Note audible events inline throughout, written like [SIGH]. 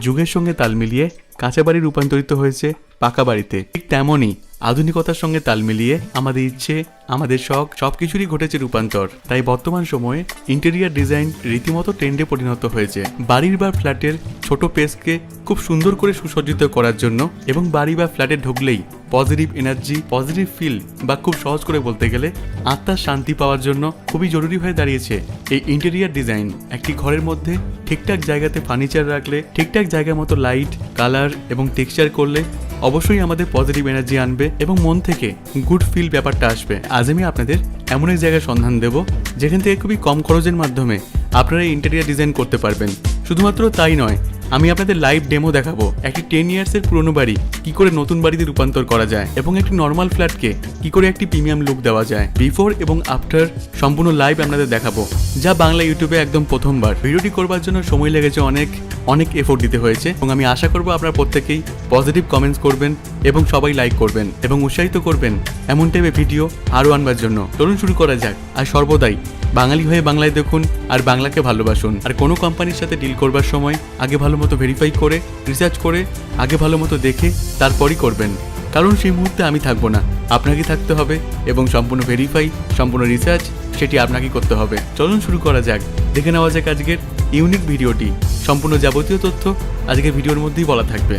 যুগের সঙ্গে তাল মিলিয়ে কাঁচা বাড়ি রূপান্তরিত হয়েছে পাকা বাড়িতে। ঠিক তেমনই আধুনিকতার সঙ্গে তাল মিলিয়ে আমাদের ইচ্ছে, আমাদের শখ সবকিছুরই ঘটেছে রূপান্তর। তাই বর্তমান সময়ে ইন্টেরিয়ার ডিজাইন রীতিমতো ট্রেন্ডে পরিণত হয়েছে। বাড়ির বা ফ্ল্যাটের ছোট পেসকে খুব সুন্দর করে সুসজ্জিত করার জন্য এবং বাড়ি বা ফ্ল্যাটে ঢুকলেই পজিটিভ এনার্জি, পজিটিভ ফিল বা খুব সহজ করে বলতে গেলে আত্মার শান্তি পাওয়ার জন্য খুবই জরুরি হয়ে দাঁড়িয়েছে এই ইন্টেরিয়ার ডিজাইন। একটি ঘরের মধ্যে ঠিকঠাক জায়গাতে ফার্নিচার রাখলে ঠিকঠাক জায়গা মতো লাইট, কালার এবং টেক্সচার করলে অবশ্যই আমাদের পজিটিভ এনার্জি আনবে এবং মন থেকে গুড ফিল ব্যাপারটা আসবে। আজ আমি আপনাদের এমন এক জায়গায় সন্ধান দেব, যেখান থেকে খুবই কম খরচের মাধ্যমে আপনারা ইন্টেরিয়ার ডিজাইন করতে পারবেন। শুধুমাত্র তাই নয়, আমি আপনাদের লাইভ ডেমো দেখাবো একটি টেন ইয়ার্সের পুরনো বাড়ি কি করে নতুন বাড়িতে রূপান্তর করা যায় এবং একটি নর্মাল ফ্ল্যাটকে কি করে একটি প্রিমিয়াম লুক দেওয়া যায়। বিফোর এবং আফটার সম্পূর্ণ লাইভ আপনাদের দেখাবো, যা বাংলা ইউটিউবে একদম প্রথমবার। ভিডিওটি করবার জন্য সময় লেগেছে অনেক অনেক এফোর্ট দিতে হয়েছে এবং আমি আশা করব আপনারা প্রত্যেকেই পজিটিভ কমেন্টস করবেন এবং সবাই লাইক করবেন এবং উৎসাহিত করবেন এমন টাইপের ভিডিও আরও আনবার জন্য। চলুন শুরু করা যাক। আর সর্বদাই বাঙালি হয়ে বাংলায় দেখুন আর বাংলাকে ভালোবাসুন। আর কোনো কোম্পানির সাথে ডিল করবার সময় আগে ভালো মতো ভেরিফাই করে রিসার্চ করে, আগে ভালো মতো দেখে তারপরই করবেন। কারণ সেই মুহূর্তে আমি থাকব না। আপনাকে থাকতে হবে এবং সম্পূর্ণ ভেরিফাই সম্পূর্ণ রিসার্চ সেটি আপনাকেই করতে হবে। চলুন শুরু করা যাক। দেখে নেওয়া যাক আজকের ইউনিক ভিডিওটি সম্পূর্ণ যাবতীয় তথ্য আজকের ভিডিওর মধ্যেই বলা থাকবে।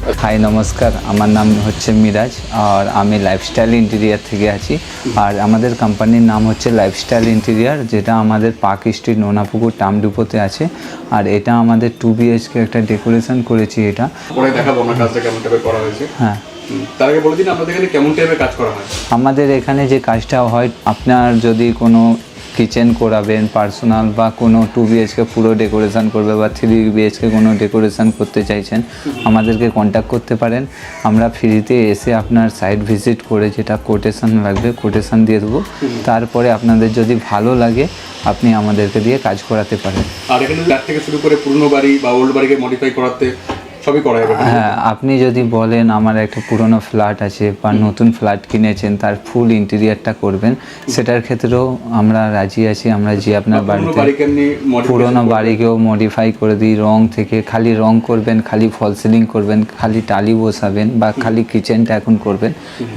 হাই নমস্কার। আমার নাম হচ্ছে মিরাজ আর আমি লাইফস্টাইল ইন্টেরিয়ার থেকে আছি। আর আমাদের কোম্পানির নাম হচ্ছে লাইফস্টাইল ইন্টেরিয়ার যেটা আমাদের পার্ক স্ট্রিট নোনাপুকুর টামডুপোতে আছে। আর এটা আমাদের টু বিএইচকে একটা ডেকোরেশন করেছি এটা। দেখাবো আমার কাজটা কেমন করা হয়েছে। হ্যাঁ। তার আগে বলে দিন আপনাদের এখানে কেমন টাইপের কাজ করা হয়। আমাদের এখানে যে কাজটা হয় আপনার যদি কোনো কিচেন করাবেন পার্সোনাল বা কোনো টু বিএইচকে পুরো ডেকোরেশন করবে বা থ্রি বিএইচকে কোনো ডেকোরেশন করতে চাইছেন, আমাদেরকে কন্ট্যাক্ট করতে পারেন। আমরা ফ্রিতে এসে আপনার সাইট ভিজিট করে যেটা কোটেশন লাগবে কোটেশন দিয়ে দেবো। তারপরে আপনাদের যদি ভালো লাগে, আপনি আমাদেরকে দিয়ে কাজ করাতে পারেন। আর এখানে থেকে শুরু করে পুরনো বাড়ি বা ওল্ড বাড়িকে মডিফাই করাতে সবই করা যাবে। হ্যাঁ আপনি যদি বলেন আমার একটা পুরনো ফ্ল্যাট আছে বা নতুন ফ্ল্যাট কিনেছেন তার ফুল ইন্টেরিয়ারটা করবেন সেটার ক্ষেত্রেও আমরা রাজি আছি আমরা যে আপনার বাড়িতে পুরোনো বাড়িকেও মডিফাই করে দিই রং থেকে খালি রং করবেন খালি ফল সিলিং করবেন খালি টালি বসাবেন বা খালি কিচেনটা এখন করবেন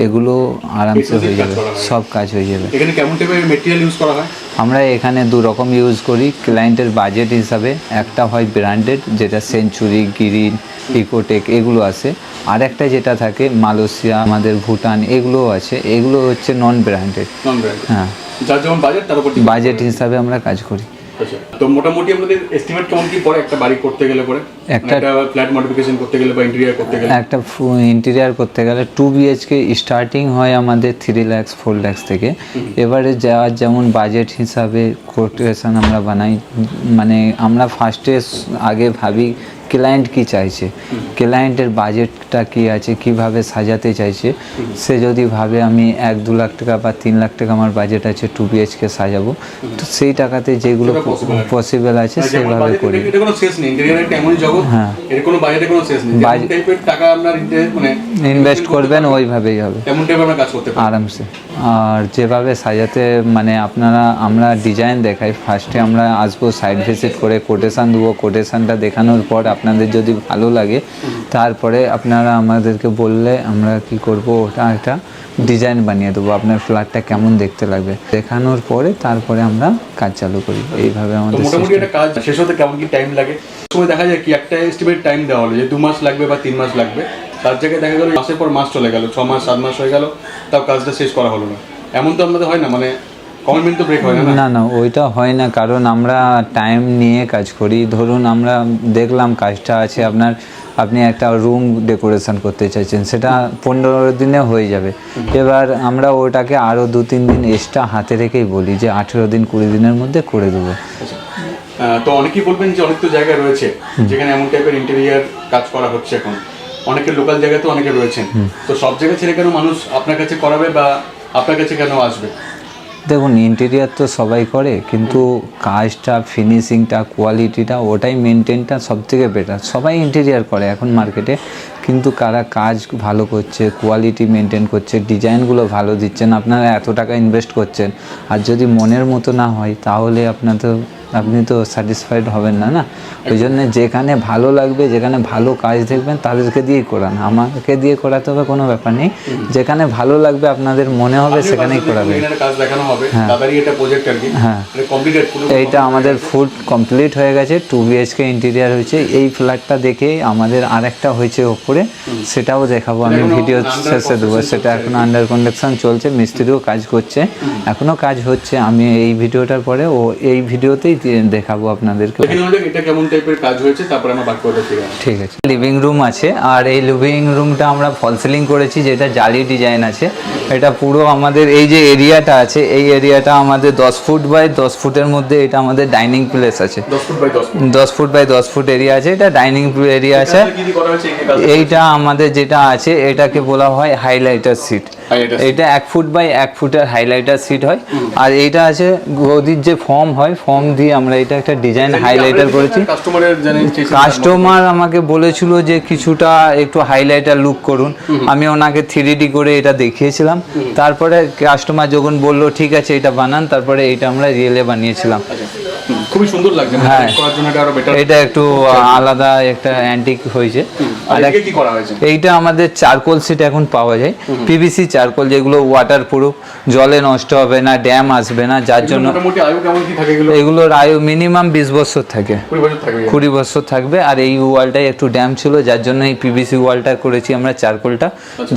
এগুলো আরামসে হয়ে যাবে সব কাজ হয়ে যাবে। এখানে কেমন টাইপের মেটেরিয়াল ইউজ করা হয়? আমরা এখানে দু রকম ইউজ করি। ক্লায়েন্টের বাজেট হিসাবে একটা হয় ব্র্যান্ডেড যেটা সেঞ্চুরি গিরিন ইকোটেক এগুলো আছে। আর একটা যেটা থাকে মালয়েশিয়া আমাদের ভুটান এগুলোও আছে। এগুলো হচ্ছে নন ব্র্যান্ডেড হ্যাঁ। বাজেট হিসাবে আমরা কাজ করি। তো মোটামুটি আমাদের এস্টিমেট কেমন কি পড়ে একটা বাড়ি করতে গেলে পরে? মানে একটা- একটা ফ্ল্যাট মডিফিকেশন করতে গেলে বা ইন্টেরিয়ার করতে গেলে? একটা ইন্টেরিয়ার করতে গেলে টু বিএইচকে স্টার্টিং হয় আমাদের থ্রি ল্যাক্স ফোর ল্যাক্স থেকে। এবারে যাওয়ার যেমন বাজেট হিসাবে কোটেশন আমরা বানাই মানে আমরা ফার্স্টে আগে ভাবি ক্লায়েন্ট কি চাইছে? ক্লায়েন্টের বাজেটটা কি আছে? কীভাবে সাজাতে চাইছে? সে যদি ভাবে আমি এক দু লাখ টাকা বা তিন লাখ টাকা আমার বাজেট আছে টু বিএইচকে সাজাবো তো সেই টাকাতে যেগুলো। পসিবল আছে। মানে সেভাবে করি। হ্যাঁ। inter- মানে ইনভেস্ট করবেন ওইভাবেই হবে। আরামসে। আর যেভাবে সাজাতে মানে আপনারা আমরা ডিজাইন দেখাই। ফার্স্টে আমরা আসব সাইড ভিজিট করে কোটেশান দেবো। কোটেশানটা দেখানোর পর আপনাদের যদি ভালো লাগে তারপরে আপনারা আমাদেরকে বললে আমরা কি করব ওটা একটা ডিজাইন বানিয়ে দেবো আপনার ফ্ল্যাটটা কেমন দেখতে লাগবে। দেখানোর পরে তারপরে আমরা কাজ চালু করি। এইভাবে আমাদের মোটামুটি। একটা কাজ শেষ হতে কেমন কি টাইম লাগে? সময় দেখা যায় কি একটা এস্টিমেট টাইম দেওয়া হলো যে দু মাস লাগবে বা তিন মাস লাগবে। তার জায়গায় দেখা গেল মাসের পর মাস চলে গেল ছ মাস সাত মাস হয়ে গেল তাও কাজটা শেষ করা হলো না। এমন তো আমাদের হয় না মানে কমিটমেন্ট তো ব্রেক হয় না না? ওইটা হয় না কারণ আমরা টাইম নিয়ে কাজ করি। ধরুন আমরা দেখলাম কাজটা আছে আপনার আপনি একটা রুম ডেকোরেশন করতে চাইছেন সেটা পনেরো দিনে হয়ে যাবে। এবার আমরা ওটাকে আরও দু তিন দিন এক্সট্রা হাতে রেখেই বলি যে আঠেরো দিন কুড়ি দিনের মধ্যে করে দেবো। তো অনেকেই বলবেন যে অনেক তো জায়গা রয়েছে যেখানে এমন টাইপের ইন্টেরিয়ার কাজ করা হচ্ছে এখন। অনেকের লোকাল জায়গাতেও অনেকে রয়েছেন। তো সব জায়গা ছেড়ে কেন মানুষ আপনার কাছে করাবে বা আপনার কাছে কেন আসবে? দেখুন ইন্টেরিয়ার তো সবাই করে, কিন্তু কাজটা ফিনিশিংটা কোয়ালিটিটা ওটাই মেনটেনটা সব থেকে বেটার সবাই ইন্টেরিয়ার করে এখন মার্কেটে কিন্তু কারা কাজ ভালো করছে কোয়ালিটি মেনটেন করছে ডিজাইনগুলো ভালো দিচ্ছেন আপনারা এত টাকা ইনভেস্ট করছেন। আর যদি মনের মতো না হয় তাহলে আপনার তো আপনি তো স্যাটিসফাইড হবেন না না? ওই জন্য যেখানে ভালো লাগবে যেখানে ভালো কাজ দেখবেন তাদেরকে দিয়েই করান। আমাকে দিয়ে করাতে হবে কোনো ব্যাপার নেই। যেখানে ভালো লাগবে আপনাদের মনে হবে সেখানেই করাবেন। কি। হ্যাঁ। এইটা আমাদের ফুড কমপ্লিট হয়ে গেছে টু বিএইচকে ইন্টেরিয়ার হয়েছে। এই ফ্ল্যাটটা দেখে আমাদের আরেকটা হয়েছে ওপরে। সেটাও দেখাবো আমি ভিডিও শেষে দেবো। সেটা এখন আন্ডার কন্ডাকশন চলছে মিস্ত্রিও কাজ করছে। এখনও কাজ হচ্ছে আমি এই ভিডিওটার পরে ও এই ভিডিওতেই দেখাবো আপনাদেরকে। এটা কেমন টাইপের কাজ হয়েছে তারপরে আমরা বাকি কথা ঠিক আছে। লিভিং রুম আছে আর এই লিভিং রুমটা আমরা ফল সিলিং করেছি যেটা জালি ডিজাইন আছে। এটা পুরো আমাদের এই যে এরিয়াটা আছে এই এরিয়াটা আমাদের দশ ফুট বাই দশ ফুটের মধ্যে এটা আমাদের ডাইনিং প্লেস আছে। দশ ফুট বাই দশ ফুট এরিয়া আছে এটা ডাইনিং এরিয়া আছে। করা এই এইটা আমাদের যেটা আছে এটাকে বলা হয় হাইলাইটার সিট এটা এক ফুট বাই এক ফুটের হাইলাইটার সিট হয়। আর এইটা আছে গদির যে ফর্ম হয় ফর্ম দিয়ে আমরা এটা একটা ডিজাইন হাইলাইটার করেছি। কাস্টমার আমাকে বলেছিল যে কিছুটা একটু হাইলাইটার লুক করুন। আমি ওনাকে থ্রি করে এটা দেখিয়েছিলাম। তারপরে কাস্টমার যখন বলল ঠিক আছে এটা বানান। তারপরে এটা আমরা রিয়েলে বানিয়েছিলাম। খুবই সুন্দর লাগছে হ্যাঁ। করার জন্য এটা আরও বেটার এটা একটু আলাদা একটা অ্যান্টিক হয়েছে। আর কি করা হয়েছে? এইটা আমাদের চারকোল সিট এখন পাওয়া যায়। পিভিসি চারকোল যেগুলো ওয়াটার প্রুফ জলে নষ্ট হবে না ড্যাম আসবে না যার জন্য মোটামুটি আয়ু কেমন কি থাকে এগুলো? এগুলোর আয়ু মিনিমাম বিশ বছর থাকে। কুড়ি বছর থাকবে কুড়ি বছর থাকবে। আর এই ওয়ালটাই একটু ড্যাম ছিল যার জন্য এই পিভিসি ওয়ালটা করেছি আমরা চারকোলটা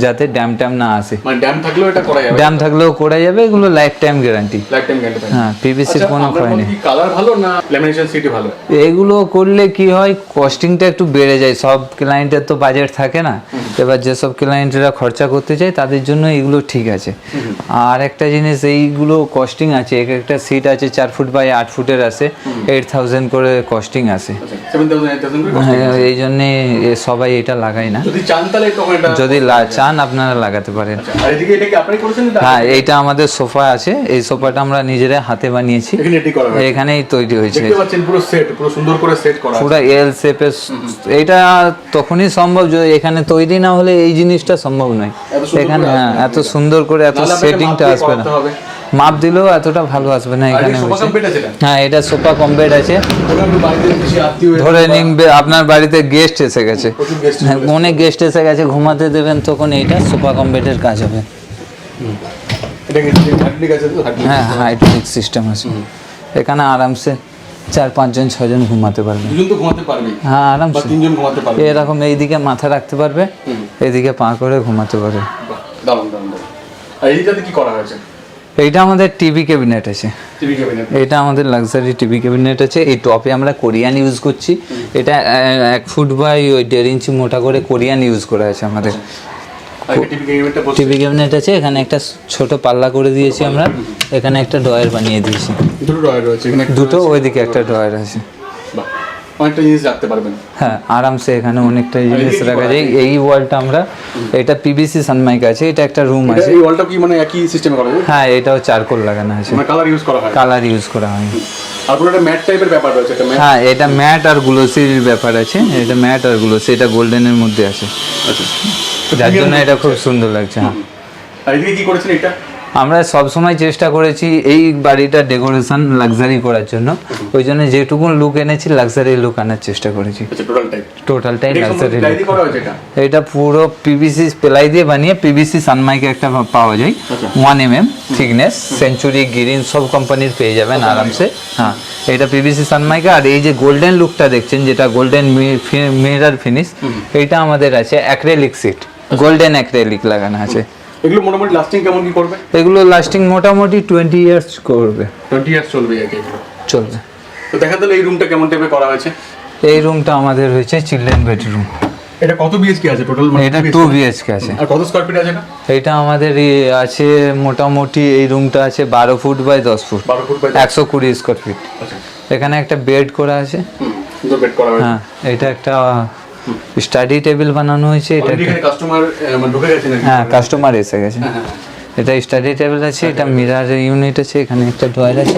যাতে ড্যাম ট্যাম না আসে। মানে ড্যাম থাকলেও এটা করা যাবে? ড্যাম থাকলেও করা যাবে এগুলো lifetime guarantee lifetime guarantee হ্যাঁ পিভিসির আচ্ছা, কোনো ক্ষয় নেই। কালার ভালো না ল্যামিনেশন সিটি ভালো। এগুলো করলে কি হয় কস্টিংটা একটু বেড়ে যায়। সব ক্লায়েন্টের তো বাজেট থাকে না। এবার যেসব ক্লায়েন্টরা খরচা করতে চায় তাদের জন্য এগুলো ঠিক আছে। আর একটা জিনিস এইগুলো কস্টিং আছে। এক একটা সিট আছে চার ফুট বাই আট ফুটের আছে। এইট থাউজেন্ড করে কস্টিং আছে। এইট থাউজেন্ড হ্যাঁ, এই জন্যে সবাই এটা লাগায় না। যদি চান আপনারা লাগাতে পারেন। না হ্যাঁ এইটা আমাদের সোফা আছে। এই সোফাটা আমরা নিজেরা হাতে বানিয়েছি। এখানেই তৈরি হয়েছে। দেখতে পাচ্ছেন পুরো সেট পুরো সুন্দর করে সেট করা পুরো এল শেপের এটা তখনই সম্ভব যদি এখানে তৈরি না হলে এই জিনিসটা সম্ভব নয়। এখানে হ্যাঁ এত সুন্দর করে এত সেটিংটা আসবে না। মাপ দিলেও এতটা ভালো আসবে না এখানে হ্যাঁ এটা সোফা কমপ্লিট আছে। ধরে নিন আপনার বাড়িতে গেস্ট এসে গেছে। হ্যাঁ, অনেক গেস্ট এসে গেছে ঘুমাতে দেবেন তখন এইটা সোফা কমপ্লিটের কাজ হবে। হ্যাঁ হাইড্রোলিক সিস্টেম আছে। এখানে আরামসে চার পাঁচজন ছজন ঘুমাতে পারবে। দুজন তো ঘুমাতে পারবে হ্যাঁ আরামসে। তিনজন ঘুমাতে পারবে এরকম এইদিকে মাথা রাখতে পারবে এইদিকে পা করে ঘুমাতে পারবে। বাহ, দারুণ দারুণ দারুণ। আর এইটাতে কি করা হয়েছে? এইটা আমাদের টিভি ক্যাবিনেট আছে। এটা আমাদের লাক্সারি টিভি ক্যাবিনেট আছে। এই টপে আমরা কোরিয়ান ইউজ করছি। এটা এক ফুট বাই ওই দেড় ইঞ্চি মোটা করে কোরিয়ান ইউজ করা আছে আমাদের। আর টিভি ক্যাবিনেট আছে এখানে একটা ছোট পাল্লা করে দিয়েছি আমরা এখানে একটা ড্রয়ার বানিয়ে দিয়েছি। দুটো ড্রয়ার রয়েছে এখানে দুটো ওইদিকে একটা ড্রয়ার আছে। অনেকটা জিনিস রাখতে পারবেন। হ্যাঁ আরামসে এখানে অনেকটা জিনিস রাখা যায়। এই ওয়ালটা আমরা এটা পিভিসি সানমাইক আছে এটা একটা রুম আছে। এই ওয়ালটা কি মানে একই সিস্টেমে করা হ্যাঁ এটাও চারকোল লাগানো আছে। মানে কালার ইউজ করা হয়। কালার ইউজ করা হয়। আর পুরো একটা ম্যাট টাইপের ব্যাপার রয়েছে এটা ম্যাট? হ্যাঁ এটা ম্যাট আর গ্লোসির ব্যাপার আছে এটা ম্যাট আর গ্লোসি এটা গোল্ডেনের মধ্যে আছে। আচ্ছা। যার জন্য এটা খুব সুন্দর লাগছে হ্যাঁ। আর এদিকে কি করেছেন এটা? আমরা সব সময় চেষ্টা করেছি এই বাড়িটা ডেকোরেশন লাক্সারি করার জন্য। ওই জন্য যেটুকু লুক এনেছি লাক্সারি লুক আনার চেষ্টা করেছি। আচ্ছা টোটালটাই এটা লাক্সারি এটা? এটা পুরো পিভিসি প্লাই দিয়ে বানিয়ে পিভিসি সানমাইকে একটা পাওয়া যায়। আচ্ছা। One M M thickness Century green সব কোম্পানির পেয়ে যাবেন আরামসে। হ্যাঁ এটা পিভিসি সানমাইকা আর এই যে গোল্ডেন লুকটা দেখছেন যেটা গোল্ডেন মিরার ফিনিশ এইটা আমাদের আছে অ্যাক্রেলিক সিট গোল্ডেন অ্যাক্রেলিক লাগানো আছে। এগুলো মোটামুটি লাস্টিং কেমন কি করবে? এগুলো লাস্টিং মোটামুটি টোয়েন্টি ইয়ার্স করবে। টোয়েন্টি ইয়ার্স চলবে এগুলো। চলবে। তো দেখা তাহলে এই রুমটা কেমন টাইপে করা হয়েছে? এই রুমটা আমাদের হয়েছে চিলড্রেন বেডরুম এটা কত বিএইচকে আছে টোটাল এটা টু বিএচকে আছে। আর কত স্কয়ার ফিট আছে এটা? এইটা আমাদের আছে মোটামুটি এই রুমটা আছে বারো ফুট বাই দশ ফুট বারো ফুট বাই একশো কুড়ি স্কোয়ার ফিট আচ্ছা। এখানে একটা বেড করা আছে। সুন্দর বেড করা হয়েছে। হ্যাঁ এটা একটা স্টাডি টেবিল বানানো হয়েছে এটা এখানে কাস্টমার মানে ঢুকে গেছে নাকি? হ্যাঁ কাস্টমার এসে গেছে। হ্যাঁ, হ্যাঁ। এটা স্টাডি টেবিল আছে এটা মিরার ইউনিট আছে এখানে একটা ড্রয়ার আছে।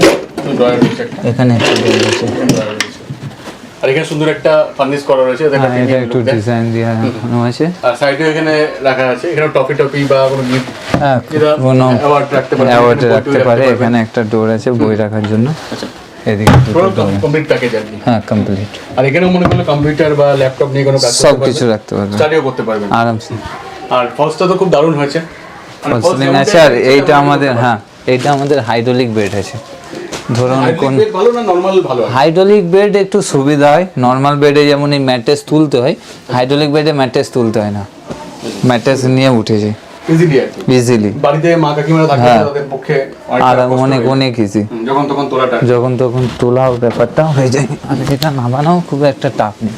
এখানে একটা ড্রয়ার আছে। আর এখানে সুন্দর একটা ফার্নিশ করা রয়েছে এটা একটা হ্যাঁ এটা একটু ডিজাইন দেওয়া আছে। আর সাইডে এখানে রাখা আছে এখানে টপি টপি বা কোনো গিফট হ্যাঁ কোনো অ্যাওয়ার্ড রাখতে পারবে অ্যাওয়ার্ড রাখতে পারে এখানে একটা ডোর আছে বই রাখার জন্য। আচ্ছা। এদিকে। কমপ্লিট প্যাকেজ আর হ্যাঁ কমপ্লিট আর এখানে মনে করলে কম্পিউটার বা ল্যাপটপ নিয়ে কোনো কাজ সব কিছু রাখতে পারবে স্টাডিও করতে পারবেন। আরামসে। আর ফলসটা তো খুব দারুণ হয়েছে। মানে আছে আর এইটা আমাদের হ্যাঁ এইটা আমাদের হাইড্রোলিক বেড আছে। ধরুন পারবেন। কোন ভালো না নরমাল ভালো হাইড্রোলিক বেড একটু সুবিধা হয়। নর্মাল বেডে যেমন এই ম্যাট্রেস তুলতে হয় হাইড্রোলিক বেডে ম্যাট্রেস তুলতে হয় না। ম্যাট্রেস নিয়ে উঠে যায়। ইজিলি আর কি। ইজিলি বাড়িতে মা কাকিমারা থাকে হ্যাঁ। তাদের পক্ষে আর অনেক অনেক ইজি যখন তখন তোলাটা। যখন তখন তোলাও ব্যাপারটা হয়ে যায়। আর এটা নামানো খুব একটা টাফ নেই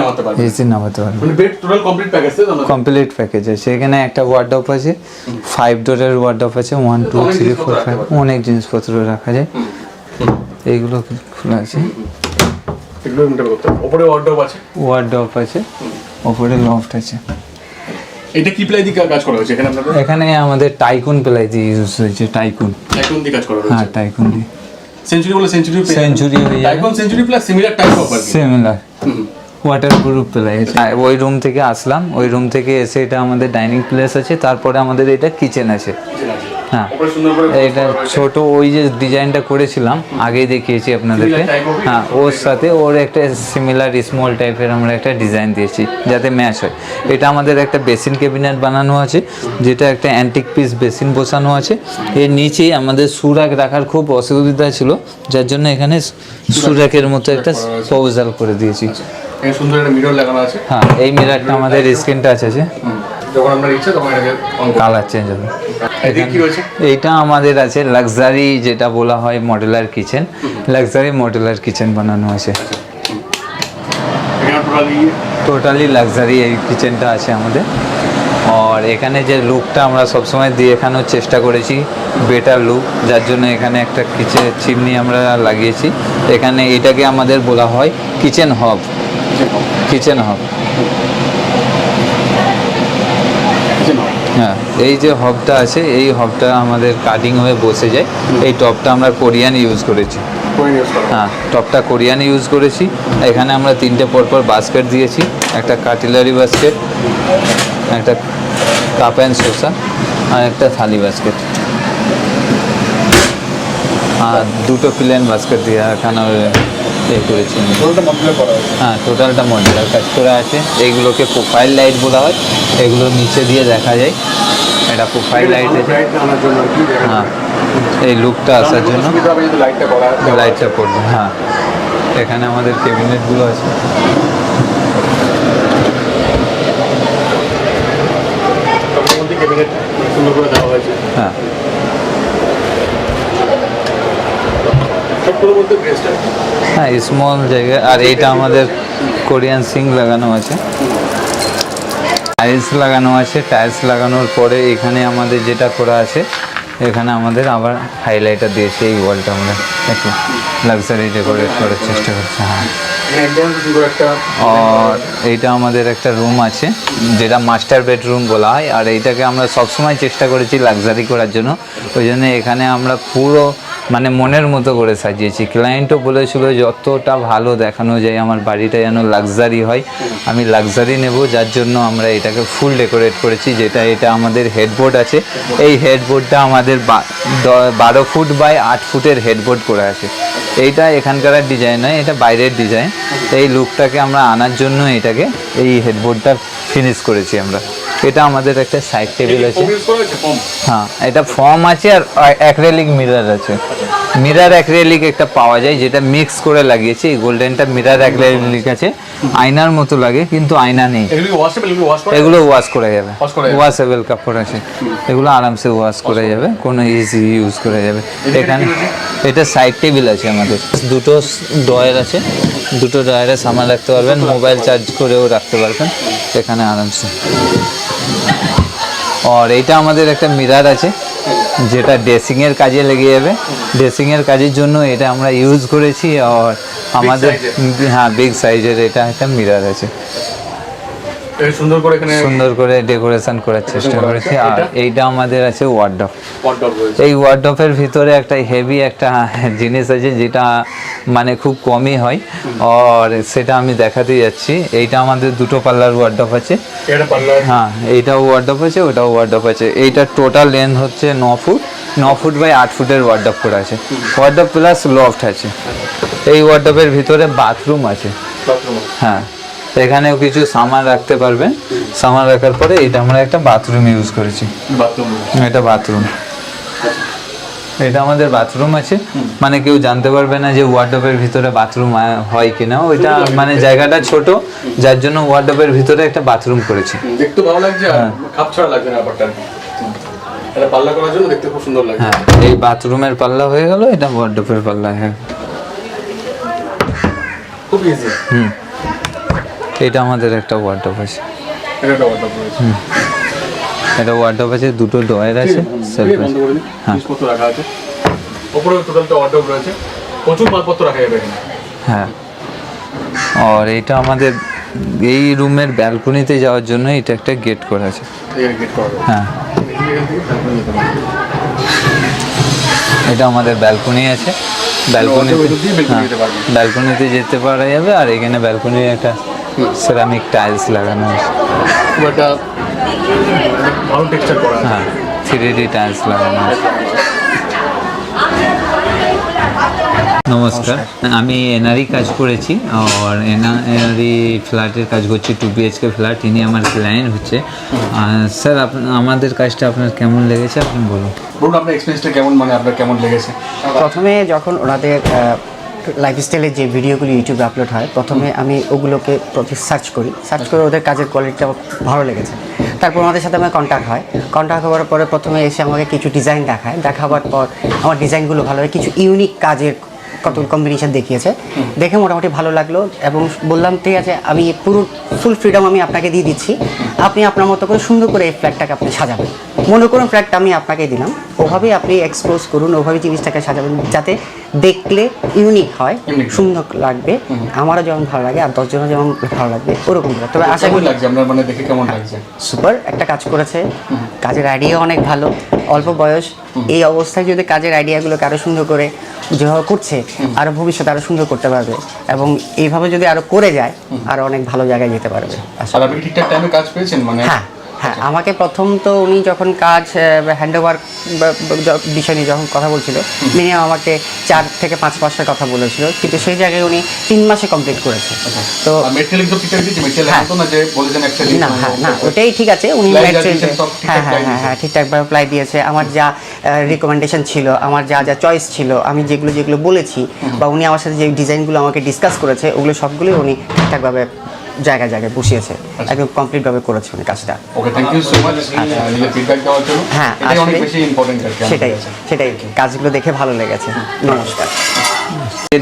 নামাতে পারবে ইজি নামাতে পারবে মানে bed total complete package complete package আছে। এখানে একটা ওয়ার্ডরোব আছে। ফাইভ ডোরের ওয়ার্ডরোব আছে। One two three four five অনেক জিনিসপত্র রাখা যায়। এইগুলো খোলা আছে। এগুলো ওয়ার্ডরোব আছে। ওয়ার্ডরোব আছে। ওপরে লফট আছে। এটা কি প্লাই দিয়ে কাজ করা হয়েছে? এখানে আপনাদের? এখানে আমাদের টাইকুন প্লাই দিয়ে ইউজ হয়েছে টাইকুন টাইকুন দিয়ে কাজ করা হ্যাঁ টাইকুন দিয়ে। সেঞ্চুরি বলে সেঞ্চুরি সেঞ্চুরি হয়ে যায় tycoon Century plus similar type of similar waterproof ply ওই রুম থেকে আসলাম। ওই রুম থেকে এসে এটা আমাদের ডাইনিং প্লেস আছে। তারপরে আমাদের এটা কিচেন আছে। হ্যাঁ। এটা ছোট ওই যে ডিজাইনটা করেছিলাম আগেই দেখিয়েছি আপনাদেরকে। হ্যাঁ ওর সাথে ওর একটা সিমিলার স্মল টাইপের আমরা একটা ডিজাইন দিয়েছি যাতে ম্যাচ হয়। এটা আমাদের একটা বেসিন ক্যাবিনেট বানানো আছে যেটা একটা অ্যান্টিক পিস বেসিন বসানো আছে। এর নিচেই আমাদের সুরাক রাখার খুব অসুবিধা ছিল যার জন্য এখানে সুরাকের মতো একটা প্রপোজাল করে দিয়েছি। সুন্দর একটা মিরর লাগানো আছে। হ্যাঁ এই মিরারটা আমাদের স্ক্রিন টাচ আছে। যখন আপনার ইচ্ছা তখন এটাকে কালার চেঞ্জ হবে। এইটা আমাদের আছে লাক্সারি যেটা বলা হয় modular kitchen luxury modular kitchen বানানো আছে। টোটালি লাক্সারি এই কিচেনটা আছে আমাদের। আর এখানে যে লুকটা আমরা সবসময় দিয়ে দেখানোর চেষ্টা করেছি বেটার লুক যার জন্য এখানে একটা কিচেন চিমনি আমরা লাগিয়েছি। এখানে এটাকে আমাদের বলা হয় কিচেন হব কিচেন হব হ্যাঁ এই যে হবটা আছে এই হবটা আমাদের কাটিং হয়ে বসে যায়। এই টপটা আমরা কোরিয়ান ইউজ করেছি। হ্যাঁ টপটা কোরিয়ান ইউজ করেছি। এখানে আমরা তিনটে পরপর বাস্কেট দিয়েছি। একটা কাটিলারি বাস্কেট একটা কাপ অ্যান্ড সোসা আর একটা থালি বাস্কেট আর দুটো প্লেন বাস্কেট দিয়ে এখানে এ করেছি। হ্যাঁ টোটালটা মডেলার কাজ করা আছে। এইগুলোকে প্রোফাইল লাইট বলা হয়। এগুলো নিচে দিয়ে দেখা যায়। এটা প্রোফাইল লাইট আছে। হ্যাঁ এই লুকটা আসার জন্য। লাইটটা পড়বে হ্যাঁ। এখানে আমাদের ক্যাবিনেটগুলো আছে। হ্যাঁ সবগুলোর মধ্যে বেস্ট আর কি। হ্যাঁ স্মল জায়গা। আর এইটা আমাদের কোরিয়ান সিং লাগানো আছে। টাইলস লাগানো আছে। টাইলস লাগানোর পরে এখানে আমাদের যেটা করা আছে এখানে আমাদের আবার হাইলাইটার দিয়েছে এই ওয়ালটা আমরা একটু লাক্সারি ডেকোরেট করার চেষ্টা করছি। হ্যাঁ। আর এইটা আমাদের একটা রুম আছে যেটা মাস্টার বেডরুম বলা হয়। আর এইটাকে আমরা সবসময় চেষ্টা করেছি লাক্সারি করার জন্য। ওই জন্য এখানে আমরা পুরো মানে মনের মতো করে সাজিয়েছি। ক্লায়েন্টও বলেছিল যতটা ভালো দেখানো যায় আমার বাড়িটা যেন লাক্সারি হয়। আমি লাক্সারি নেব যার জন্য আমরা এটাকে ফুল ডেকোরেট করেছি যেটা এটা আমাদের হেডবোর্ড আছে। এই হেডবোর্ডটা আমাদের বারো ফুট বাই আট ফুটের হেডবোর্ড করে আছে। এইটা এখানকার ডিজাইন নয় এটা বাইরের ডিজাইন এই লুকটাকে আমরা আনার জন্য এটাকে এই হেডবোর্ডটা ফিনিশ করেছি আমরা। এটা আমাদের একটা সাইড টেবিল আছে। হ্যাঁ এটা ফর্ম আছে আর অ্যাক্রেলিক মিরর আছে। মিরর অ্যাক্রেলিক একটা পাওয়া যায় যেটা মিক্স করে লাগিয়েছি। এই গোল্ডেনটা মিরার অ্যাক্রেলিক আছে। আয়নার মতো লাগে কিন্তু আয়না নেই। এগুলো ওয়াশ করা এগুলো ওয়াশ করা যাবে। ওয়াশেবল কাপড় আছে। এগুলো আরামসে ওয়াশ করা যাবে। কোনো ইজি ইউজ করা যাবে। এখানে এটা সাইড টেবিল আছে আমাদের। দুটো ড্রয়ার আছে। দুটো ড্রয়ারে সামান রাখতে পারবেন। মোবাইল চার্জ করেও রাখতে পারবেন। এখানে আরামসে। আর এইটা আমাদের একটা মিরার আছে। যেটা ড্রেসিংয়ের এর কাজে লেগে যাবে। ড্রেসিংয়ের এর কাজের জন্য এটা আমরা ইউজ করেছি আর আমাদের হ্যাঁ বিগ সাইজের এটা একটা মিরার আছে। সুন্দর করে এখানে সুন্দর করে ডেকোরেশন করার চেষ্টা করেছি। আর এইটা আমাদের আছে ওয়ার্ডপ ওয়ার্ডরোব এই ওয়ার্ডপের ভিতরে একটা হেভি একটা জিনিস আছে যেটা মানে খুব কমই হয়। আর সেটা আমি দেখাতে যাচ্ছি। এইটা আমাদের দুটো পাল্লার ওয়ার্ডপ আছে। হ্যাঁ এইটাও ওয়ার্ডপ আছে ওটাও ওয়ার্ডপ আছে। এইটা টোটাল লেন্থ হচ্ছে ন ফুট। ন ফুট বাই আট ফুটের ওয়ার্ডপ করা আছে। ওয়ার্ডপ প্লাস লফট আছে। এই ওয়ার্ডপের ভিতরে বাথরুম আছে। বাথরুম হ্যাঁ। এখানেও কিছু সামান রাখতে পারবেন। সামান রাখার পরে এটা আমরা একটা বাথরুম ইউজ করেছি। বাথরুম এটা বাথরুম এটা আমাদের বাথরুম আছে। মানে কেউ জানতে পারবে না যে ওয়ার্ডপের ভিতরে বাথরুম হয় কিনা। ওইটা মানে জায়গাটা ছোট যার জন্য ওয়ার্ডপের ভিতরে একটা বাথরুম করেছি। দেখতে ভালো লাগছে ছাড়া লাগছে না ব্যাপারটা। এটা পাল্লা করার জন্য দেখতে খুব সুন্দর হ্যাঁ এই বাথরুমের পাল্লা হয়ে গেল এটা ওয়ার্ডপের পাল্লা হ্যাঁ। খুব ইজি হুম। এটা আমাদের একটা ওয়ার্ডপ আছে। এটা ওয়ার্ডরোব আছে দুটো ডয়ের আছে সেলফ দিন। হ্যাঁ। রাখা আছে। ওপরে টোটালটা ওয়ার্ডরোব রয়েছে। প্রচুর মালপত্র রাখা যাবে এখানে। হ্যাঁ। আর এটা আমাদের এই রুমের ব্যালকনিতে যাওয়ার জন্য এটা একটা গেট করা আছে। হ্যাঁ। এটা আমাদের ব্যালকনি আছে। ব্যালকনিতে হ্যাঁ। ব্যালকনিতে যেতে পারা যাবে আর এখানে ব্যালকনির একটা সেরামিক টাইলস লাগানো একটা ভালো টেক্সচার করা হ্যাঁ থ্রি ডি টাইলস লাগানো নমস্কার আমি এনআরই কাজ করেছি আর এনআরই ফ্ল্যাটের কাজ করছি টু বিএচকে ফ্ল্যাট ইনি আমার ক্লায়েন্ট হচ্ছে। স্যার আমাদের কাজটা আপনার কেমন লেগেছে আপনি বলুন। বলুন আপনার এক্সপিরিয়েন্সটা কেমন মানে আপনার কেমন লেগেছে? প্রথমে যখন ওনাদের লাইফস্টাইলের যে ভিডিওগুলি ইউটিউবে আপলোড হয় প্রথমে আমি ওগুলোকে প্রতি সার্চ করি। সার্চ করে ওদের কাজের কোয়ালিটিটা আমার ভালো লেগেছে। তারপর আমাদের সাথে আমার কন্ট্যাক্ট হয়। কন্ট্যাক্ট হওয়ার পরে প্রথমে এসে আমাকে কিছু ডিজাইন দেখায়। দেখাবার পর আমার ডিজাইনগুলো ভালো হয়। কিছু ইউনিক কাজের কত কম্বিনেশন দেখিয়েছে। দেখে মোটামুটি ভালো লাগল এবং বললাম ঠিক আছে আমি পুরো ফুল ফ্রিডম আমি আপনাকে দিয়ে দিচ্ছি। আপনি আপনার মতো করে সুন্দর করে এই ফ্ল্যাটটাকে আপনি সাজাবেন। মনে করুন ফ্ল্যাটটা আমি আপনাকে দিলাম। ওভাবেই আপনি এক্সপোজ করুন ওভাবে জিনিসটাকে সাজাবেন যাতে দেখলে ইউনিক হয় সুন্দর লাগবে। আমারও যেমন ভালো লাগে আর দশজনও যেমন ভালো লাগবে ওরকম করে। তবে আশা করি লাগছে? আপনার মানে দেখে কেমন লাগছে? সুপার একটা কাজ করেছে। কাজের আইডিয়া অনেক ভালো। অল্প বয়স এই অবস্থায় যদি কাজের আইডিয়াগুলোকে আরও সুন্দর করে যেভাবে করছে আরও ভবিষ্যতে আরও সুন্দর করতে পারবে এবং এইভাবে যদি আরও করে যায় আরও অনেক ভালো জায়গায় যেতে পারবে। আপনি ঠিকঠাক টাইমে কাজ পেয়েছেন? মানে হ্যাঁ। হ্যাঁ আমাকে প্রথম তো উনি যখন কাজ হ্যান্ড ওভার বিষয় নিয়ে যখন কথা বলছিল মিনিমাম আমাকে চার থেকে পাঁচ মাসের কথা বলেছিল কিন্তু সেই জায়গায় উনি তিন মাসে কমপ্লিট করেছে। তো মেটেরিয়াল তো হ্যাঁ। না হ্যাঁ না ওটাই ঠিক আছে উনি Apply যা actually- দিয়েছেন সব ঠিকঠাক হ্যাঁ হ্যাঁ হ্যাঁ হ্যাঁ ঠিকঠাকভাবে অ্যাপ্লাই দিয়েছে আমার যা রিকমেন্ডেশন ছিল আমার যা যা চয়েস ছিল আমি যেগুলো যেগুলো বলেছি বা উনি আমার সাথে যে ডিজাইনগুলো আমাকে ডিসকাস করেছে ওগুলো সবগুলোই উনি ঠিকঠাকভাবে জায়গায় জায়গায় বসিয়েছে। একদম কমপ্লিট ভাবে করেছে উনি কাজটা। Okay thank you so much নিজের ফিডব্যাক দেওয়ার জন্য। হ্যাঁ, অনেক বেশি ইম্পর্টেন্ট সেটাই সেটাই। কাজগুলো দেখে ভালো লেগেছে। নমস্কার।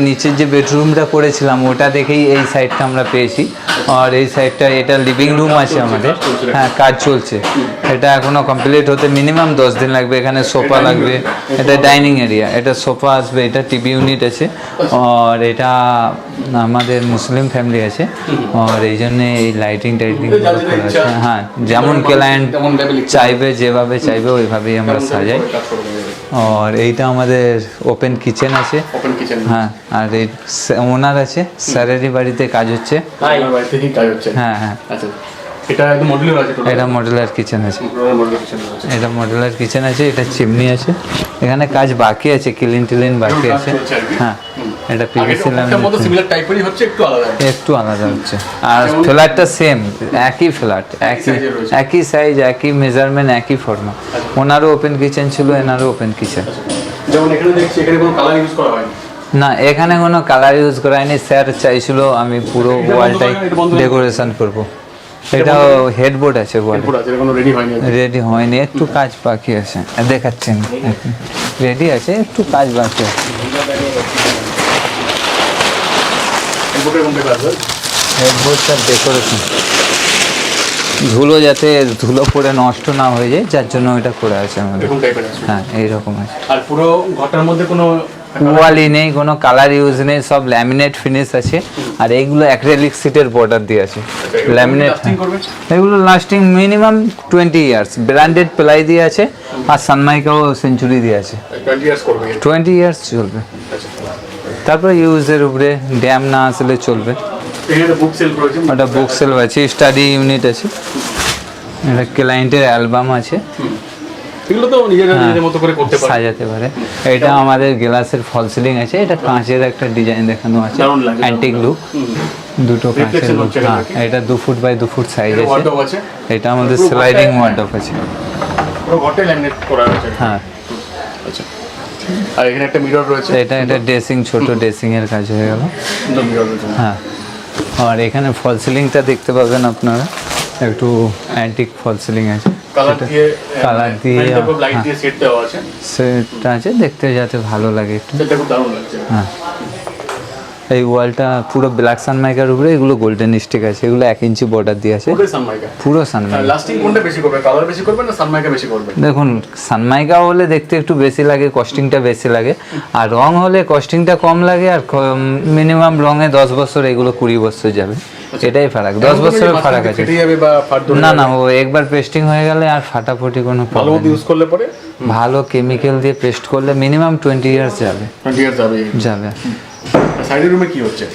নিচের যে বেডরুমটা করেছিলাম ওটা দেখেই এই সাইডটা আমরা পেয়েছি। আর এই সাইডটা এটা লিভিং রুম আছে আমাদের। হ্যাঁ কাজ চলছে। এটা এখনও কমপ্লিট হতে মিনিমাম দশ দিন লাগবে। এখানে সোফা লাগবে। এটা ডাইনিং এরিয়া এটা সোফা আসবে এটা টিভি ইউনিট আছে। আর এটা আমাদের মুসলিম ফ্যামিলি আছে। আর এই জন্য এই লাইটিং টাইটিং হ্যাঁ যেমন ক্লায়েন্ট। চাইবে যেভাবে চাইবে ওইভাবেই আমরা সাজাই। আর এইটা আমাদের ওপেন কিচেন আছে। ওপেন কিচেন হ্যাঁ আর এই ওনার আছে স্যারেরই বাড়িতে কাজ হচ্ছে। হ্যাঁ হ্যাঁ। আচ্ছা। এটা একদম মডুলার আছে এটা মডুলার কিচেন আছে। কিচেন এটা মডুলার কিচেন আছে এটা চিমনি আছে। এখানে কাজ বাকি আছে ক্লিন টিলিন বাকি আছে। হ্যাঁ এটা পিভিসি ওটার মতো সিমিলার টাইপেরই হচ্ছে একটু আলাদা একটু আলাদা হচ্ছে। আর ফ্ল্যাটটা সেম একই ফ্ল্যাট একই। একই সাইজ একই মেজারমেন্ট একই ফর্মা ওনারও ওপেন কিচেন ছিল এনারও ওপেন কিচেন যেমন এখানে দেখছি এখানে কোনো কালার ইউজ করা হয়নি। না এখানে কোনো কালার ইউজ করা হয়নি। স্যার চাইছিল আমি পুরো ওয়ালটাই ডেকোরেশন করব। এটা হেডবোর্ড আছে এটা রেডি হয়নি রেডি হয়নি একটু কাজ বাকি আছে। দেখাচ্ছেন। রেডি আছে একটু কাজ বাকি আছে। হেডবোর্ডটার ডেকোরেশন ধুলো যাতে ধুলো পড়ে নষ্ট না হয়ে যায় যার জন্য ওইটা করে আছে আমাদের। হ্যাঁ এইরকম আছে। আর পুরো ঘরটার মধ্যে কোনো ওয়ালি নেই কোনো কালার ইউজ নেই সব ল্যামিনেট ফিনিশ আছে। আর এইগুলো অ্যাক্রেলিক সিটের বর্ডার দিয়ে আছে। ল্যামিনেট এগুলো lasting minimum twenty years branded ply দিয়ে আছে আর সানমাইকাও সেঞ্চুরি দিয়ে আছে। টোয়েন্টি ইয়ার্স চলবে। তারপর ইউজের উপরে ড্যাম না আসলে চলবে। ওটা বুক সেল আছে স্টাডি ইউনিট আছে। এটা ক্লায়েন্টের অ্যালবাম আছে। এগুলো তো নিজেরা নিজেদের মতো করে করতে পারে। সাজাতে পারে। এটা আমাদের গ্লাসের ফল সিলিং আছে এটা কাঁচের একটা ডিজাইন দেখানো আছে অ্যান্টিক লুক দুটো কাঁচের হচ্ছে হ্যাঁ এটা দু ফুট বাই দু ফুট সাইজ আছে। এটা আমাদের স্লাইডিং ওয়ার্ডরোব আছে। পুরো ল্যামিনেট করা আছে হ্যাঁ। আচ্ছা। আর এখানে একটা মিরর রয়েছে। এটা এটা ড্রেসিং ছোট ড্রেসিং এর কাজ হয়ে গেল। হ্যাঁ। আর এখানে ফল সিলিংটা দেখতে পাবেন আপনারা। একটু অ্যান্টিক ফল সিলিং আছে। কালার দিয়ে কালার দিয়ে লাইট দিয়ে সেট দেওয়া আছে। দেখতে যাতে ভালো লাগে একটু। সেটা খুব দারুণ লাগছে। হ্যাঁ। এই ওয়ালটা পুরো ব্ল্যাক সানমাইকার উপরে এগুলো গোল্ডেন স্টিক আছে এগুলো এক ইঞ্চি বর্ডার দিয়ে আছে। পুরো সানমাইকা লাস্টিং কোনটা বেশি করবে? কালার বেশি করবে না সানমাইকা বেশি করবে? দেখুন সানমাইকা হলে দেখতে একটু বেশি লাগে কস্টিংটা বেশি লাগে। আর রং হলে কস্টিংটা কম লাগে আর মিনিমাম রঙে দশ বছর এগুলো কুড়ি বছর যাবে। এটাই ফারাক। দশ বছরের ফারাক আছে। ফেটে যাবে বা ফাট ধরে না না ও একবার পেস্টিং হয়ে গেলে আর ফাটাফাটি কোনো ভালো ইউজ করলে পরে? ভালো কেমিক্যাল দিয়ে পেস্ট করলে মিনিমাম টোয়েন্টি ইয়ার্স যাবে। টোয়েন্টি ইয়ার্স যাবে। যাবে। সাইডের রুমে কি হচ্ছে?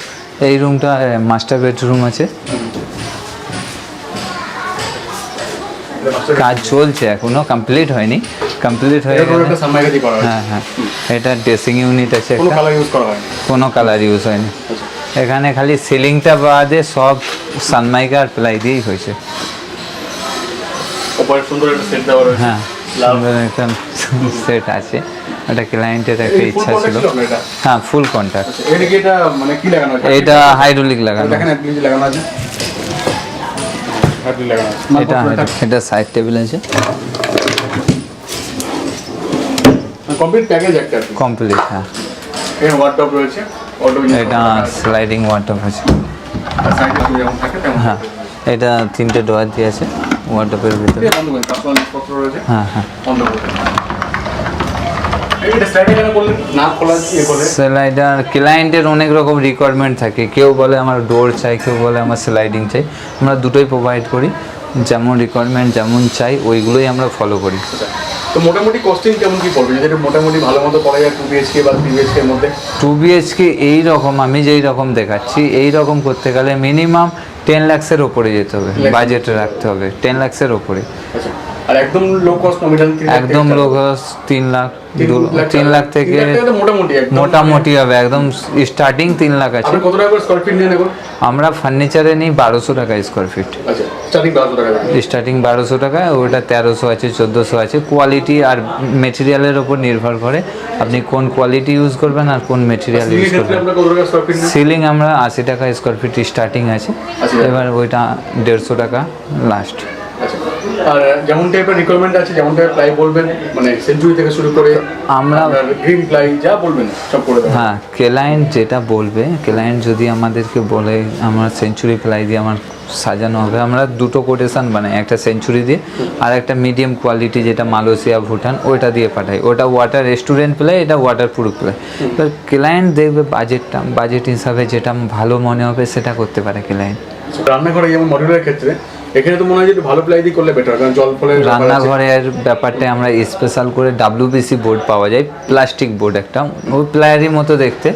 এই রুমটা মাস্টার বেডরুম আছে। কাজ চলছে এখনও কমপ্লিট হয়নি। কমপ্লিট হয়ে হ্যাঁ হ্যাঁ। এটা ড্রেসিং ইউনিট আছে কোনো কালার ইউজ করা হয়নি। কোনো কালার ইউজ হয়নি। আচ্ছা। এখানে খালি সিলিংটা বাদে সব সানমাইকা আর প্লাই দিয়েই হয়েছে। হ্যাঁ সুন্দর সেট [LAUGHS] আছে। ক্লায়েন্টের একটা ইচ্ছা ছিল? হ্যাঁ ফুল আচ্ছা, এটা মানে লাগানো এটা হাইড্রোলিক লাগানো। এটা এটা সাইড টেবিল আছে। কমপ্লিট প্যাকেজ একটা কমপ্লিট হ্যাঁ। ওয়ার্ডটপ রয়েছে। এটা স্লাইডিং ওয়ার্ডরোব আছে হ্যাঁ এটা তিনটে ডোয়ার দিয়ে আছে ওয়ার্ডরোবের ভিতরে। হ্যাঁ হ্যাঁ। স্লাইডার ক্লায়েন্টের অনেক রকম রিকোয়ারমেন্ট থাকে। কেউ বলে আমার ডোর চাই কেউ বলে আমার স্লাইডিং চাই। আমরা দুটোই প্রোভাইড করি। যেমন রিকোয়ারমেন্ট যেমন চাই ওইগুলোই আমরা ফলো করি। তো মোটামুটি কস্টিং কেমন কি পড়বে? যদি মোটামুটি ভালো মতো করা যায় টু বিএইচকে বা থ্রি বিএইচকে এর মধ্যে? টু বিএচকে এই রকম আমি যেই রকম দেখাচ্ছি এই রকম করতে গেলে মিনিমাম টেন লাক্সের ওপরে যেতে হবে? বাজেটে রাখতে হবে টেন লাক্সের ওপরে। আচ্ছা আর একদম লো কস্ট নমিনাল একদম লোক তিন লাখ তিন লাখ থেকে মোটামুটি হবে একদম স্টার্টিং তিন লাখ আছে। কত টাকা স্কোয়ার ফিট আমরা ফার্নিচারে নিই বারোশো টাকা স্কোয়ার ফিট আচ্ছা স্টার্টিং বারোশো টাকা স্টার্টিং বারোশো টাকা ওটা তেরোশো আছে চোদ্দোশো আছে। কোয়ালিটি আর মেটেরিয়ালের ওপর নির্ভর করে আপনি কোন কোয়ালিটি ইউজ করবেন আর কোন মেটেরিয়াল ইউজ করবেন। সিলিং আমরা আশি টাকা স্কোয়ার ফিট স্টার্টিং আছে। টাকা। এবার ওইটা দেড়শো টাকা লাস্ট আচ্ছা। আর যেমন টাইপের রিকোয়ারমেন্ট আছে যেমন টাইপের প্লাই বলবেন মানে সেঞ্চুরি থেকে শুরু করে আমরা- গ্রিন প্লাই যা বলবেন সব করে দেবেন। হ্যাঁ ক্লায়েন্ট যেটা বলবে ক্লায়েন্ট যদি আমাদেরকে বলে আমার সেঞ্চুরি প্লাই দিয়ে আমার সাজানো হবে আমরা দুটো কোটেশন বানাই একটা সেঞ্চুরি দিয়ে আর একটা মিডিয়াম কোয়ালিটি যেটা মালয়েশিয়া ভুটান ওইটা দিয়ে পাঠাই। ওটা ওয়াটার রেস্টুরেন্ট প্লাই এটা ওয়াটার প্রুফ প্লাই এবার ক্লায়েন্ট দেখবে বাজেটটা বাজেট হিসাবে যেটা ভালো মনে হবে সেটা করতে পারে ক্লায়েন্ট রান্নাঘরে যেমন মডিউলার ক্ষেত্রে, এখানে তো মনে হয় যে ভালো প্লাই দিয়ে করলে বেটার কারণ জল ফলের রান্নাঘরের ব্যাপারটা আমরা স্পেশাল করে ডাব্লিউবিসি বোর্ড পাওয়া যায় প্লাস্টিক বোর্ড একটা। ওই প্লাইয়েরই মতো দেখতে,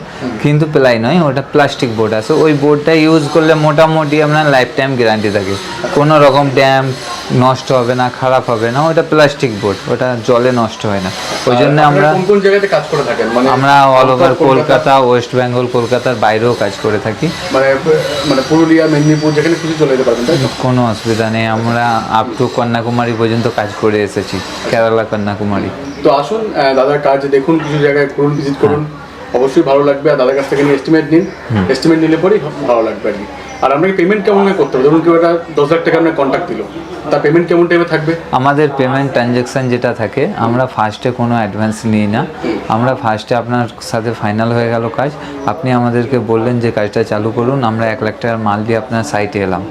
কিন্তু প্লাই নয়, ওটা প্লাস্টিক বোর্ড আছে। ওই বোর্ডটা ইউজ করলে মোটামুটি আপনার লাইফ টাইম গ্যারান্টি থাকে। কোনো রকম ড্যাম নষ্ট হবে না খারাপ হবে না ওটা প্লাস্টিক বোর্ড ওটা জলে নষ্ট হয় না। ওই জন্য আমরা কোন কোন জায়গাতে কাজ করে থাকেন? মানে আমরা all over Kolkata West Bengal কলকাতার বাইরেও কাজ করে থাকি। মানে মানে পুরুলিয়া মেদিনীপুর যেখানে খুশি চলে যেতে পারবেন কোনো অসুবিধা নেই আমরা আপ টু কন্যাকুমারী পর্যন্ত কাজ করে এসেছি কেরালা কন্যাকুমারী। তো আসুন দাদার কাজ দেখুন কিছু জায়গায় করুন ভিজিট করুন। অবশ্যই ভালো লাগবে আর দাদার কাছ থেকে এস্টিমেট নিন। এস্টিমেট নিলে পরেই ভালো লাগবে আর কি। আর আপনাকে পেমেন্ট কেমন করতে হবে? ধরুন কেউ একটা দশ লাখ টাকা আপনার কন্ট্যাক্ট দিল তার পেমেন্ট কেমন টাইমে থাকবে? আমাদের পেমেন্ট ট্রানজ্যাকশন যেটা থাকে আমরা ফার্স্টে কোনো অ্যাডভান্স নিই না। আমরা ফার্স্টে আপনার সাথে ফাইনাল হয়ে গেল কাজ। আপনি আমাদেরকে বললেন যে কাজটা চালু করুন আমরা এক লাখ টাকার মাল দিয়ে আপনার সাইটে এলাম।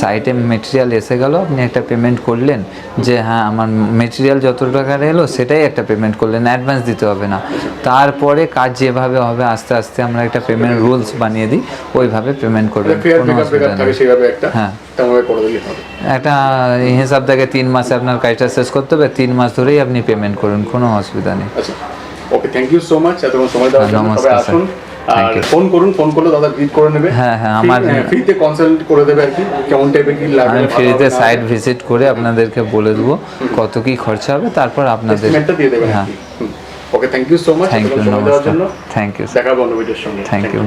সাইটে মেটেরিয়াল এসে গেল আপনি একটা পেমেন্ট করলেন যে হ্যাঁ আমার মেটেরিয়াল যত টাকার এলো সেটাই একটা পেমেন্ট করলেন অ্যাডভান্স দিতে হবে না। তারপরে কাজ যেভাবে হবে আস্তে আস্তে আমরা একটা পেমেন্ট রুলস বানিয়ে দিই ওইভাবে পেমেন্ট করবেন কোনো অসুবিধা নেই। হ্যাঁ। একটা হিসাব থেকে তিন মাসে আপনার কাজটা শেষ করতে হবে তিন মাস ধরেই আপনি পেমেন্ট করুন কোনো অসুবিধা নেই। Okay thank you so much এতক্ষণ সময় দেওয়ার জন্য। তবে আসুন। স্যার। Thank আর ফোন করুন ফোন করলে দাদা ভিজিট করে নেবে। হ্যাঁ, হ্যাঁ, আমার- ফ্রিতে কনসাল্ট করে দেবে আর কি কেমন টাইপের কি লাগবে আমি ফ্রিতে সাইট ভিজিট করে আপনাদেরকে বলে দেবো কত কি খরচা হবে তারপর আপনাদের এস্টিমেটটা দিয়ে দেবেন হ্যাঁ। Okay thank you so much thank you নমস্কার। থ্যাংক ইউ দেখা হবে অন্য ভিডিওর সঙ্গে। Thank you